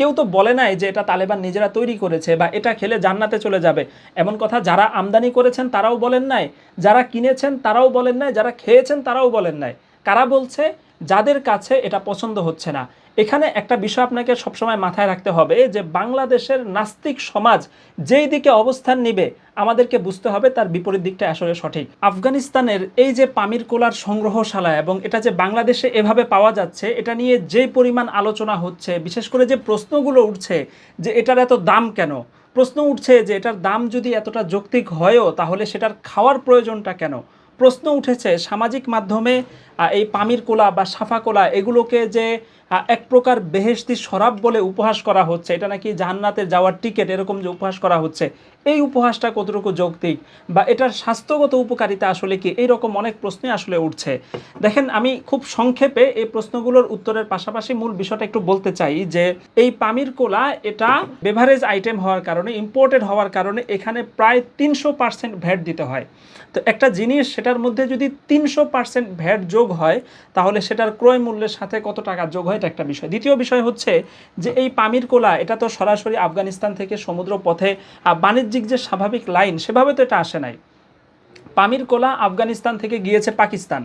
কেউ তো বলে নাই যে এটা তালেবান নিজেরা তৈরি করেছে বা এটা খেলে জান্নাতে চলে যাবে। এমন কথা যারা আমদানি করেছেন তারাও বলেন নাই, যারা কিনেছেন তারাও বলেন নাই, যারা খেয়েছেন তারাও বলেন নাই। কারা বলছে? যাদের কাছে এটা পছন্দ হচ্ছে না। এখানে একটা বিষয় আপনাকে সবসময় মাথায় রাখতে হবে যে বাংলাদেশের নাস্তিক সমাজ যেই দিকে অবস্থান নিবে, আমাদেরকে বুঝতে হবে তার বিপরীত দিকটা আসলে সঠিক। আফগানিস্তানের এই যে পামির কোলার সংগ্রহশালা এবং এটা যে বাংলাদেশে এভাবে পাওয়া যাচ্ছে, এটা নিয়ে যে পরিমাণ আলোচনা হচ্ছে, বিশেষ করে যে প্রশ্নগুলো উঠছে যে এটার এত দাম কেন? প্রশ্ন উঠছে যে এটার দাম যদি এতটা যৌক্তিক হয়ও, তাহলে সেটার খাওয়ার প্রয়োজনটা কেন? প্রশ্ন উঠেছে, সামাজিক মাধ্যমে এই পামির কোলা বা সাফা কোলা এগুলোকে যে এক প্রকার বেহেশতি শরাব বলে উপহাস করা হচ্ছে, এটা নাকি জান্নাতে যাওয়ার টিকিট এরকম যে উপহাস করা হচ্ছে, এই উপহাসটা কতটুকু যৌক্তিক বা এটার স্বাস্থ্যগত উপকারিতা আসলে কি? এই রকম অনেক প্রশ্নই আসলে উঠছে। দেখেন, আমি খুব সংক্ষেপে এই প্রশ্নগুলোর উত্তরের পাশাপাশি মূল বিষয়টা একটু বলতে চাই যে, এই পামির কোলা এটা বেভারেজ আইটেম হওয়ার কারণে ইম্পোর্টেড হওয়ার কারণে এখানে প্রায় তিনশো পার্সেন্ট ভ্যাট দিতে হয়। তো একটা জিনিস সেটার মধ্যে যদি তিনশো পার্সেন্ট ভ্যাট যোগ হয়, তাহলে সেটার ক্রয় মূল্যের সাথে কত টাকা যোগ হয়, এটা একটা বিষয়। দ্বিতীয় বিষয় হচ্ছে যে এই পামির কোলা, এটা তো সরাসরি আফগানিস্তান থেকে সমুদ্র পথে বাণিজ্যিক যে স্বাভাবিক লাইন, সেভাবে তো এটা আসে নাই। পামির কোলা আফগানিস্তান থেকে গিয়েছে পাকিস্তান।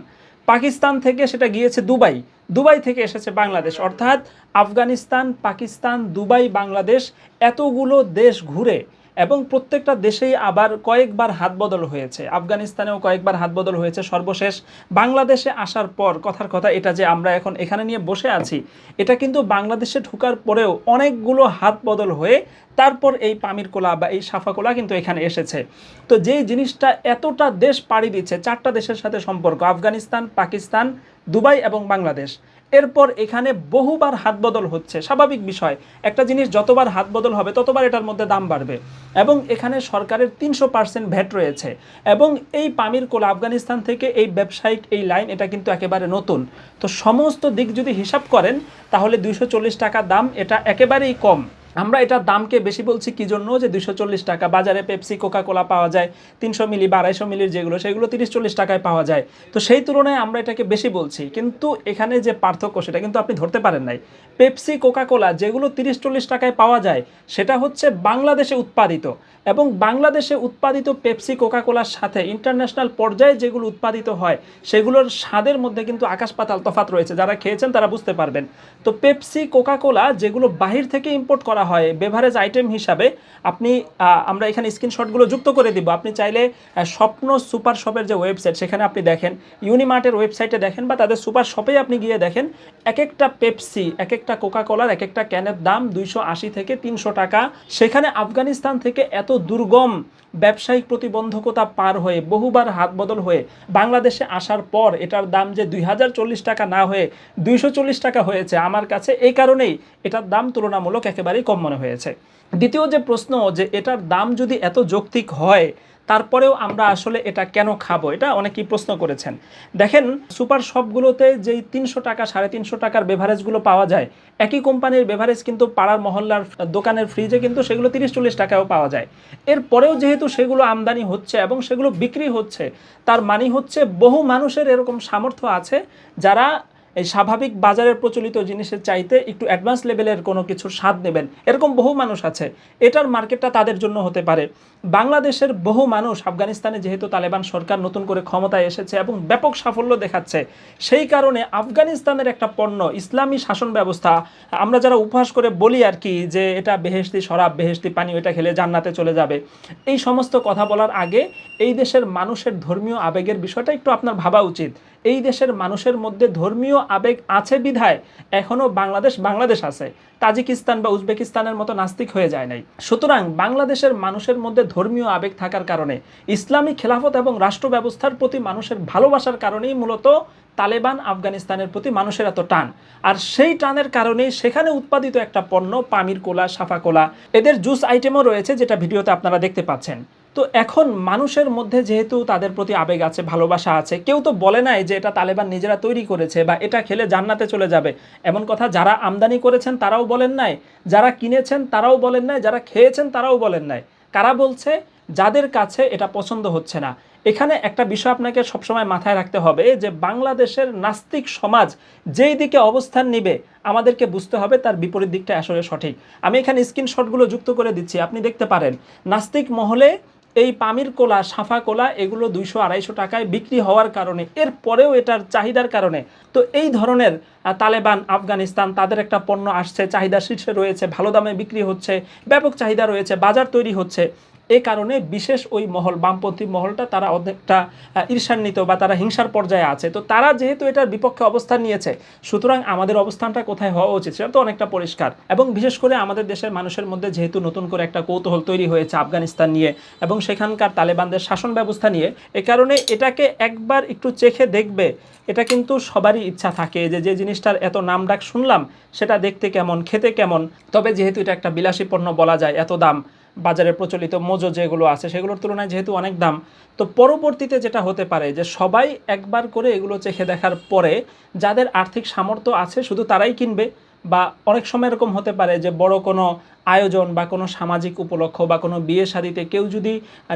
পাকিস্তান থেকে সেটা গিয়েছে দুবাই। দুবাই থেকে এসেছে বাংলাদেশ। অর্থাৎ আফগানিস্তান, পাকিস্তান, দুবাই, বাংলাদেশ, এতগুলো দেশ ঘুরে এবং প্রত্যেকটা দেশেই আবার কয়েকবার হাত বদল হয়েছে। আফগানিস্তানেও কয়েকবার হাত বদল হয়েছে সর্বশেষ। বাংলাদেশে আসার পর কথার কথা এটা যে আমরা এখন এখানে নিয়ে বসে আছি, এটা কিন্তু বাংলাদেশে ঢোকার পরেও অনেকগুলো হাত বদল হয়ে তারপর এই পামির কোলা বা এই সাফা কোলা কিন্তু এখানে এসেছে। তো যেই জিনিসটা এতটা দেশ পাড়ি দিচ্ছে, চারটা দেশের সাথে সম্পর্ক, আফগানিস্তান, পাকিস্তান, দুবাই এবং বাংলাদেশ। এরপর এখানে বহুবার হাত বদল হচ্ছে। স্বাভাবিক বিষয়, একটা জিনিস যতবার হাত বদল হবে, ততবার এটার মধ্যে দাম বাড়বে। এবং এখানে সরকারের তিনশো পার্সেন্ট ভ্যাট রয়েছে। এবং এই পামির কোল আফগানিস্তান থেকে এই ব্যবসায়িক এই লাইন, এটা কিন্তু একেবারে নতুন। তো সমস্ত দিক যদি হিসাব করেন, তাহলে দুইশো টাকা দাম, এটা একেবারেই কম। আমরা এটার দামকে বেশি বলছি কি জন্য? যে দুশো চল্লিশ টাকা। বাজারে পেপসি কোকা কোলা পাওয়া যায়, তিনশো মিলি বা আড়াইশো মিলির যেগুলো, সেগুলো তিরিশ চল্লিশ টাকায় পাওয়া যায়। তো সেই তুলনায় আমরা এটাকে বেশি বলছি। কিন্তু এখানে যে পার্থক্য, সেটা কিন্তু আপনি ধরতে পারেন নাই। পেপসি কোকা কোলা যেগুলো তিরিশ চল্লিশ টাকায় পাওয়া যায়, সেটা হচ্ছে বাংলাদেশে উৎপাদিত। এবং বাংলাদেশে উৎপাদিত পেপসি কোকা কোলার সাথে ইন্টারন্যাশনাল পর্যায়ে যেগুলো উৎপাদিত হয়, সেগুলোর স্বাদের মধ্যে কিন্তু আকাশ পাতাল তফাত রয়েছে। যারা খেয়েছেন তারা বুঝতে পারবেন। তো পেপসি কোকা কোলা যেগুলো বাহির থেকে ইম্পোর্ট করা হয় বেভারেজ আইটেম হিসাবে, আপনি আমরা এখানে স্ক্রিনশটগুলো যুক্ত করে দিব। আপনি চাইলে স্বপ্ন সুপার শপের যে ওয়েবসাইট সেখানে আপনি দেখেন ইউনিমার্টের ওয়েবসাইটে দেখেন বা তাদের সুপার শপে আপনি গিয়ে দেখেন এক একটা পেপসি এক একটা কোকা কোলার এক একটা ক্যানের দাম দুইশো আশি থেকে তিনশো টাকা। সেখানে আফগানিস্তান থেকে এত দুর্গম ব্যবসায়িক প্রতিবন্ধকতা পার হয়ে, বহুবার হাত বদল হয়ে, বাংলাদেশে আসার পর এটার দাম যে দুই হাজার চল্লিশ টাকা না হয়ে দুইশো চল্লিশ টাকা হয়েছে, আমার কাছে এই কারণেই এটার দাম তুলনামূলক একেবারেই কম মনে হয়েছে। দ্বিতীয় যে প্রশ্ন যে এটার দাম যদি এত যৌক্তিক হয়, তারপরেও আমরা আসলে এটা কেন খাব, এটা অনেকেই প্রশ্ন করেছেন। দেখেন, সুপার শপগুলোতে যেই তিনশো টাকা, সাড়ে তিনশো টাকার বেভারেজগুলো পাওয়া যায়, একই কোম্পানির বেভারেজ কিন্তু পাড়ার মহল্লার দোকানের ফ্রিজে কিন্তু সেগুলো তিরিশ চল্লিশ টাকাও পাওয়া যায়। এরপরেও যেহেতু সেগুলো আমদানি হচ্ছে এবং সেগুলো বিক্রি হচ্ছে, তার মানে হচ্ছে বহু মানুষের এরকম সামর্থ্য আছে যারা এই স্বাভাবিক বাজারের প্রচলিত জিনিসের চাইতে একটু অ্যাডভান্স লেভেলের কোনো কিছুর স্বাদ নেবেন। এরকম বহু মানুষ আছে, এটার মার্কেটটা তাদের জন্য হতে পারে। বাংলাদেশের বহু মানুষ আফগানিস্তানে যেহেতু তালেবান সরকার নতুন করে ক্ষমতায় এসেছে এবং ব্যাপক সাফল্য দেখাচ্ছে, সেই কারণে আফগানিস্তানের একটা পণ্য, ইসলামী শাসন ব্যবস্থা, আমরা যারা উপহাস করে বলি আর কি যে এটা বেহেশতি শরাব, বেহেশতি পানি, ওইটা খেলে জান্নাতে চলে যাবে। এই সমস্ত কথা বলার আগে এই দেশের মানুষের ধর্মীয় আবেগের বিষয়টা একটু আপনার ভাবা উচিত। এই দেশের মানুষের মধ্যে ধর্মীয় আবেগ আছে বিধায় এখনও বাংলাদেশ বাংলাদেশ আছে। তাজিকিস্তান বা উজবেকিস্তানের মতো নাস্তিক হয়ে যায় নাই। সুতরাং বাংলাদেশের মানুষের মধ্যে ধর্মীয় আবেগ থাকার কারণে, ইসলামী খেলাফত এবং রাষ্ট্র ব্যবস্থার প্রতি মানুষের ভালোবাসার কারণেই মূলত তালেবান আফগানিস্তানের প্রতি মানুষের এত টান। আর সেই টানের কারণে সেখানে উৎপাদিত একটা পণ্য, পামির কোলা, সাফা কোলা, এদের জুস আইটেমও রয়েছে যেটা ভিডিওতে আপনারা দেখতে পাচ্ছেন। তো এখন মানুষের মধ্যে যেহেতু তাদের প্রতি আবেগ আছে, ভালোবাসা আছে, কেউ তো বলে নাই যে এটা তালেবান নিজেরা তৈরি করেছে বা এটা খেলে জান্নাতে চলে যাবে। এমন কথা যারা আমদানি করেছেন তারাও বলেন নাই, যারা কিনেছেন তারাও বলেন নাই, যারা খেয়েছেন তারাও বলেন নাই। কারা বলছে? যাদের কাছে এটা পছন্দ হচ্ছে না। এখানে একটা বিষয় আপনাকে সবসময় মাথায় রাখতে হবে যে বাংলাদেশের নাস্তিক সমাজ যেই দিকে অবস্থান নিবে, আমাদেরকে বুঝতে হবে তার বিপরীত দিকটা আসলে সঠিক। আমি এখানে স্ক্রিনশটগুলো যুক্ত করে দিচ্ছি, আপনি দেখতে পারেন। নাস্তিক মহলে এই পামির কোলা, সাফা কোলা এগুলো দুইশো আড়াইশো টাকায় বিক্রি হওয়ার কারণে, এর পরেও এটার চাহিদার কারণে। তো এই ধরনের তালেবান, আফগানিস্তান, তাদের একটা পণ্য আসছে, চাহিদা শীর্ষে রয়েছে, ভালো দামে বিক্রি হচ্ছে, ব্যাপক চাহিদা রয়েছে, বাজার তৈরি হচ্ছে। এই কারণে বিশেষ ওই মহল, বামপন্থী মহলটা তারা অনেকটা ঈর্ষান্বিত বা তারা হিংসার পর্যায়ে আছে। তো তারা যেহেতু এটার বিপক্ষে অবস্থান নিয়েছে, সুতরাং আমাদের অবস্থানটা কোথায় হওয়া উচিত সেটা তো অনেকটা পরিষ্কার। এবং বিশেষ করে আমাদের দেশের মানুষের মধ্যে যেহেতু নতুন করে একটা কৌতূহল তৈরি হয়েছে আফগানিস্তান নিয়ে এবং সেখানকার তালেবানদের শাসন ব্যবস্থা নিয়ে, এ কারণে এটাকে একবার একটু চেখে দেখবে, এটা কিন্তু সবারই ইচ্ছা থাকে যে যে জিনিসটার এত নাম ডাক শুনলাম, সেটা দেখতে কেমন, খেতে কেমন, তবে যেহেতু এটা একটা বিলাসী পণ্য বলা যায়, এত দাম বাজারে প্রচলিত মোজো যেগুলো আছে, সেগুলোর তুলনায় যেহেতু অনেক দাম, তো পরবর্তীতে যেটা হতে পারে যে সবাই একবার করে এগুলো চেখে দেখার পরে যাদের আর্থিক সামর্থ্য আছে শুধু তারাই কিনবে বা অনেক সময় এরকম হতে পারে যে বড় কোনো আয়োজন বা কোনো সামাজিক উপলক্ষ বা কোনো বিয়ে শাদিতে কেউ যদি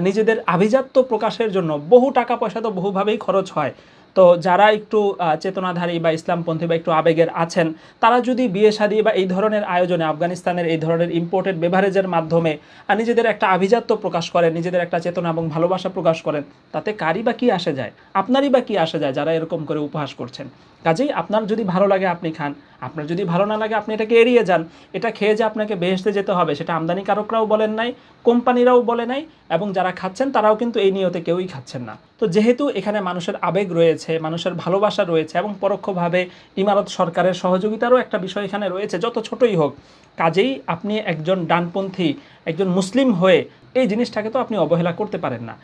নিজেদের আভিজাত্য প্রকাশের জন্য বহু টাকা পয়সা তো বহুভাবেই খরচ হয় তো যারা একটু চেতনাধারী বা ইসলামপন্থী বা একটু আবেগের আছেন, তারা যদি বিয়ে শাদী বা এই ধরনের আয়োজনে আফগানিস্তানের এই ধরনের ইম্পোর্টেড বেভারেজের মাধ্যমে নিজেদের একটা আভিজাত্য প্রকাশ করেন, নিজেদের একটা চেতনা এবং ভালোবাসা প্রকাশ করেন, তাতে কারই বা কী আসে যায়? আপনারই বা কী আসে যায় যারা এরকম করে উপহাস করছেন? কাজেই আপনার যদি ভালো লাগে আপনি খান, আপনার যদি ভালো না লাগে আপনি এটাকে এড়িয়ে যান, এটা খেয়ে যে আপনাকে বেহেসতে যেতে হবে, সেটা আমদানিকারকরাও বলেন নাই, কোম্পানিরাও বলে নাই, এবং যারা খাচ্ছেন তারাও কিন্তু এই নিয়তে কেউই খাচ্ছেন না। তো যেহেতু এখানে মানুষের আবেগ রয়েছে, মানুষের ভালোবাসা রয়েছে এবং পরোক্ষভাবে ইমারত সরকারের সহযোগিতারও একটা বিষয় এখানে রয়েছে, যত ছোটই হোক। কাজেই আপনি একজন ডানপন্থী, একজন মুসলিম হয়ে এই জিনিসটাকে তো আপনি অবহেলা করতে পারেন না।